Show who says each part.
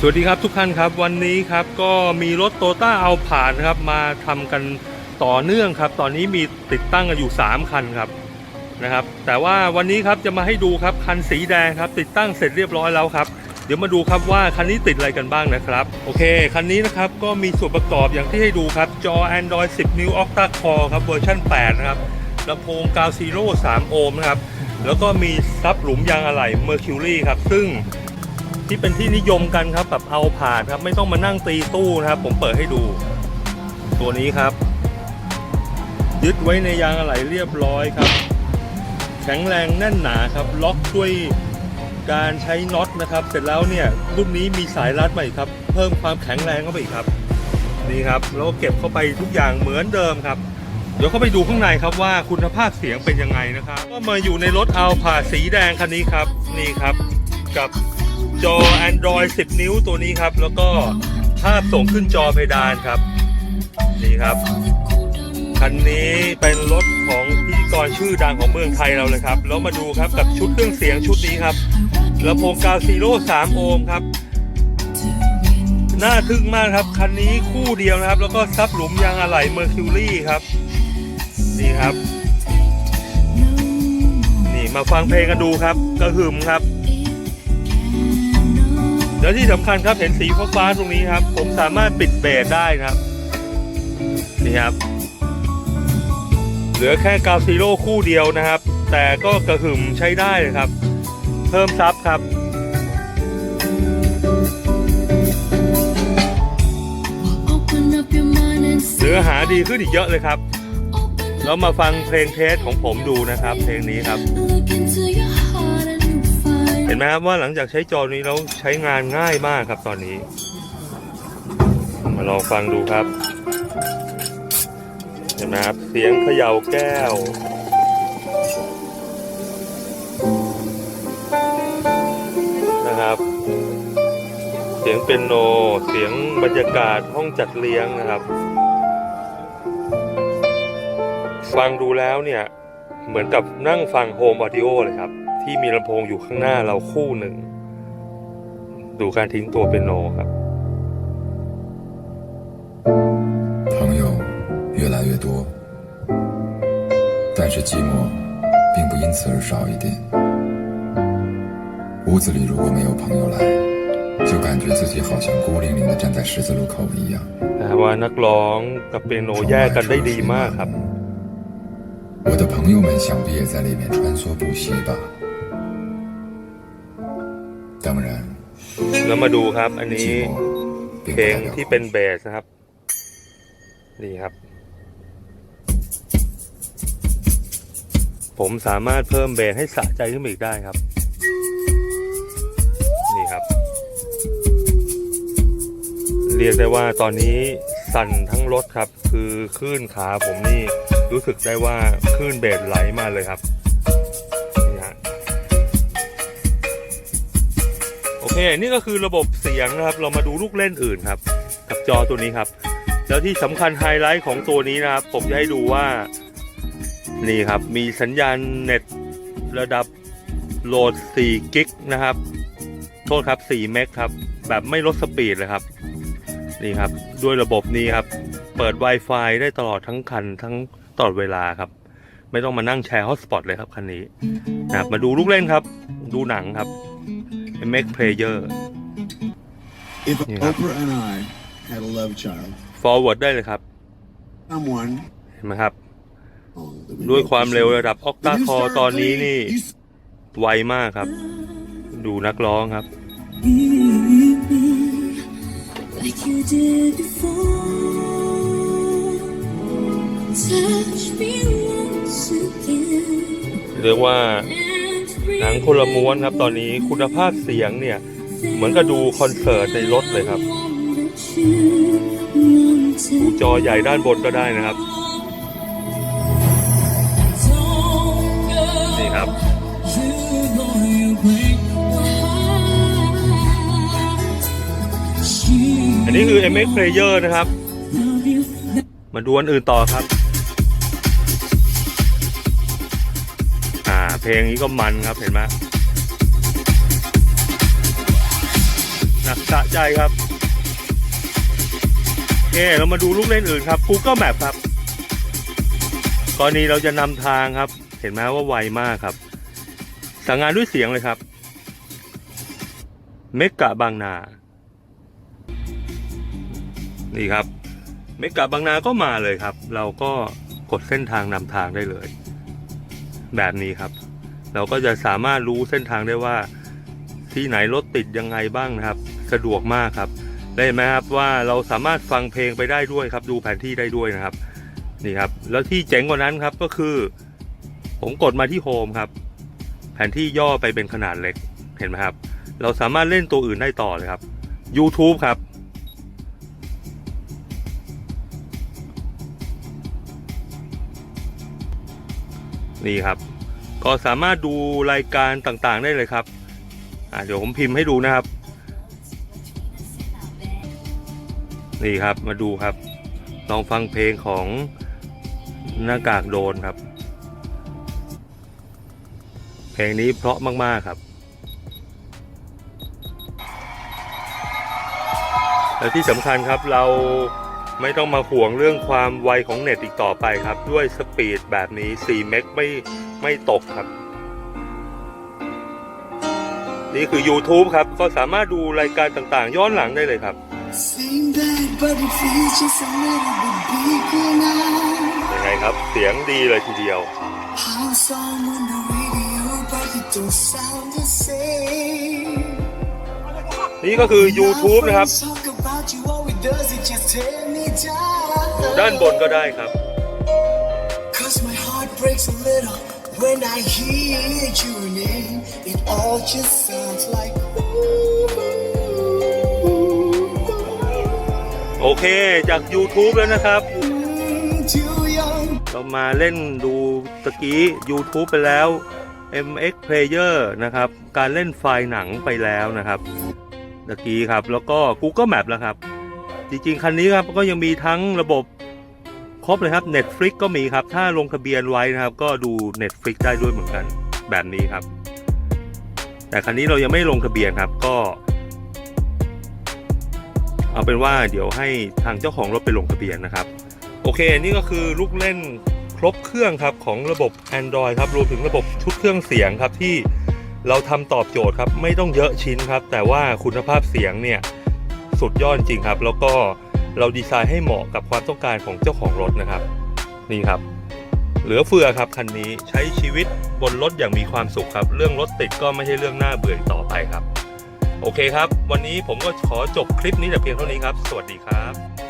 Speaker 1: สวัสดีครับทุกท่านครับวันนี้ครับก็มีรถโตต้าเอาผ่านครับมาทำกันต่อเนื่องครับ ตอนนี้มีติดตั้งกันอยู่ 3 คันครับนะครับ แต่ว่าวันนี้ครับจะมาให้ดูครับคันสีแดงครับ ติดตั้งเสร็จเรียบร้อยแล้วครับ เดี๋ยวมาดูครับว่าคันนี้ติดอะไรกันบ้างนะครับ โอเค คันนี้นะครับก็มีส่วนประกอบอย่างที่ให้ดูครับ จอ Android 10 นิ้ว Octa Core ครับเวอร์ชัน8นะครับลำโพงกาวซีโร่3โอห์มนะครับแล้วก็มีซับหลุมยางอะไหล่ Mercury ครับซึ่ง ที่เป็นที่นิยมกันครับแบบเอาผ่านครับ ไม่ต้องมานั่งตีตู้นะครับ ผมเปิดให้ดู ตัวนี้ครับ ยึดไว้ในยางอะไหล่เรียบร้อยครับ แข็งแรงแน่นหนาครับ ล็อกด้วยการใช้น็อตนะครับ เสร็จแล้วเนี่ยรุ่นนี้มีสายรัดใหม่ครับ เพิ่มความแข็งแรงเข้าไปอีกครับนี่ครับแล้วก็เก็บเข้าไปทุกอย่างเหมือนเดิมครับ เดี๋ยวเข้าไปดูข้างในครับว่าคุณภาพเสียงเป็นยังไงนะครับ ก็มาอยู่ในรถเอาผ่าสีแดงคันนี้ครับ นี่ครับกับ จอ Android 10 นิ้วตัวนี้ครับ แล้วก็ภาพส่งขึ้นจอเพดานครับ นี่ครับคันนี้เป็นรถของพิธีกรชื่อดังของเมืองไทยเราเลยครับแล้วมาดูครับกับชุดเครื่องเสียงชุดนี้ครับลำโพงกาซีโร่3โอห์มครับน่าทึ่งมากครับคันนี้คู่เดียวนะครับ แล้วก็ซับหลุมยางอะไหล่เมอร์คิวรี่ครับนี่ครับ นี่มาฟังเพลงกันดูครับกระหึ่มครับ แล้วที่สำคัญครับเห็นสีฟ้าๆตรงนี้ครับ ผมสามารถปิดเบสได้ครับ นี่ครับ เหลือแค่กาวซีโร่คู่เดียวนะครับ แต่ก็กระหึ่มใช้ได้เลยครับ เพิ่มซับครับเนื้อหาดีขึ้นอีกเยอะเลยครับ แล้วมาฟังเพลงเทสของผมดูนะครับ เพลงนี้ครับ เห็นไหมครับว่าหลังจากใช้จอนี้แล้วใช้งานง่ายมากครับตอนนี้ มาลองฟังดูครับ เห็นไหมครับเสียงเขย่าแก้วนะครับเสียงเปียโน เสียงบรรยากาศห้องจัดเลี้ยงนะครับ ฟังดูแล้วเนี่ย เหมือนกับนั่งฟังโฮมออดิโอเลยครับ ที่มีลำโพงอยู่ข้างหน้าเราคู่หนึ่ง ดูการทิ้งตัวเป็นโนครับ
Speaker 2: 朋友越来越多，但是寂寞并不因此而少一点。屋子里如果没有朋友来，就感觉自己好像孤零零的站在十字路口一样。
Speaker 1: แต่ว่านักร้องกับเปียโนแยกกันได้ดีมากครับ
Speaker 2: 我的朋友们想必也在里面穿梭不息吧。
Speaker 1: แล้วมาดูครับ อันนี้เพลงที่เป็นเบสนะครับ นี่ครับ ผมสามารถเพิ่มเบสให้สะใจขึ้นอีกได้ครับ นี่ครับ เรียกได้ว่าตอนนี้สั่นทั้งรถครับ คือคลื่นขาผมนี่รู้สึกได้ว่าคลื่นเบสไหลมาเลยครับ โอเคนี่ก็คือระบบเสียงนะครับ เรามาดูลูกเล่นอื่นครับ กับจอตัวนี้ครับ แล้วที่สำคัญไฮไลท์ของตัวนี้นะครับ ผมจะให้ดูว่า นี่ครับ มีสัญญาณเน็ตระดับโหลด 4 กิกนะครับ โทษครับ 4 เมกครับ แบบไม่ลดสปีดเลยครับ นี่ครับ ด้วยระบบนี้ครับ เปิด Wi-Fi ได้ตลอดทั้งคันทั้งตลอดเวลาครับ ไม่ต้องมานั่งแชร์ฮอตสปอตเลยครับคันนี้นะครับมาดูลูกเล่นครับ ดูหนังครับ MX Player
Speaker 3: If
Speaker 1: Yeah.
Speaker 3: Oprah and I had a love child,
Speaker 1: forward ได้เลยครับ
Speaker 3: someone
Speaker 1: เห็นไหมครับ
Speaker 3: oh, that we
Speaker 1: ด้วย
Speaker 3: wrote
Speaker 1: ความ
Speaker 3: this
Speaker 1: เร็ว
Speaker 3: in.
Speaker 1: ระดับ
Speaker 3: The
Speaker 1: Octa
Speaker 3: new
Speaker 1: Core
Speaker 3: star
Speaker 1: ตอนนี้
Speaker 3: lead,
Speaker 1: นี่
Speaker 3: you
Speaker 1: ไวมากครับ ดูนักร้องครับ
Speaker 4: like you did before. Touch me once again
Speaker 1: เรียกว่า
Speaker 4: and
Speaker 1: หนังคนละม้วนครับ ตอนนี้คุณภาพเสียงเนี่ย เหมือนกับดูคอนเสิร์ตในรถเลยครับ ดูจอใหญ่ด้านบนก็ได้นะครับ นี่ครับอันนี้คือ MX Player นะครับ มาดูอันอื่นต่อครับ เพลงนี้ก็มันครับเห็นไหมหนักสะใจครับโอเคเรามาดูลูกเล่นอื่นครับ Google Map ครับกรณีเราจะนำทางครับ เห็นไหมว่าไวมากครับ สั่งงานด้วยเสียงเลยครับ เมกะบางนา นี่ครับ เมกะบางนาก็มาเลยครับ เราก็กดเส้นทางนำทางได้เลย แบบนี้ครับ เราก็จะสามารถรู้เส้นทางได้ว่า ที่ไหนรถติดยังไงบ้างนะครับ สะดวกมากครับได้ไหมครับว่าเราสามารถฟังเพลงไปได้ด้วยครับ ดูแผนที่ได้ด้วยนะครับนี่ครับ แล้วที่เจ๋งกว่านั้นครับก็คือ ผมกดมาที่โฮมครับ แผนที่ย่อไปเป็นขนาดเล็กเห็นไหมครับ เราสามารถเล่นตัวอื่นได้ต่อเลยครับ YouTube ครับ นี่ครับ ก็สามารถดูรายการต่างๆได้เลยครับเดี๋ยวผมพิมพ์ให้ดูนะครับ นี่ครับมาดูครับ ลองฟังเพลงของหน้ากากโดนครับ เพลงนี้เพราะมากๆครับ และที่สำคัญครับเรา ไม่ต้องมาห่วงเรื่องความไวของเน็ตอีกต่อไปครับ ด้วยสปีดแบบนี้ 4 เมกไม่ไม่ตกครับ นี่คือ YouTube ครับ ก็สามารถดูรายการต่างๆ ย้อนหลังได้เลยครับ
Speaker 3: Same bed, but it feels just a little bit bigger now.
Speaker 1: ยังไงครับ เสียงดีเลยทีเดียว
Speaker 3: How song on the radio, but it don't sound the same.
Speaker 1: นี่ก็คือ YouTube นะครับ
Speaker 3: My friends talk about you, all it does is just tear me
Speaker 1: อยู่
Speaker 3: down.
Speaker 1: ด้านบนก็ได้ครับ
Speaker 3: Cause my heart breaks a little when I hear your name. It all just sounds like ooh,
Speaker 1: โอเคจาก YouTube แล้วนะครับ
Speaker 3: mm, too young.
Speaker 1: เรามาเล่นดูตะกี้ YouTube ไปแล้ว MX Player นะครับ การเล่นไฟล์หนังไปแล้วนะครับตะกี้ครับ แล้วก็ Google Map แล้วครับ จริงๆ คันนี้ครับก็ยังมีทั้งระบบครบเลยครับ Netflix ก็มีครับ ถ้าลงทะเบียนไว้นะครับ ก็ดู Netflix ได้ด้วยเหมือนกันแบบนี้ครับ แต่คันนี้เรายังไม่ลงทะเบียนครับก็ เอาเป็นว่าเดี๋ยวให้ทางเจ้าของรถไปลงทะเบียนนะครับ โอเค นี่ก็คือลูกเล่นครบเครื่องครับของระบบ Android ครับรวมถึงระบบชุดเครื่องเสียงครับที่เราทำตอบโจทย์ครับ ไม่ต้องเยอะชิ้นครับ แต่ว่าคุณภาพเสียงเนี่ย สุดยอดจริงครับ แล้วก็เราดีไซน์ให้เหมาะกับความต้องการของเจ้าของรถนะครับ นี่ครับ เหลือเฟือครับคันนี้ใช้ชีวิตบนรถอย่างมีความสุขครับ เรื่องรถติดก็ไม่ใช่เรื่องน่าเบื่อต่อไปครับ โอเคครับ วันนี้ผมก็ขอจบคลิปนี้แต่เพียงเท่านี้ครับ สวัสดีครับ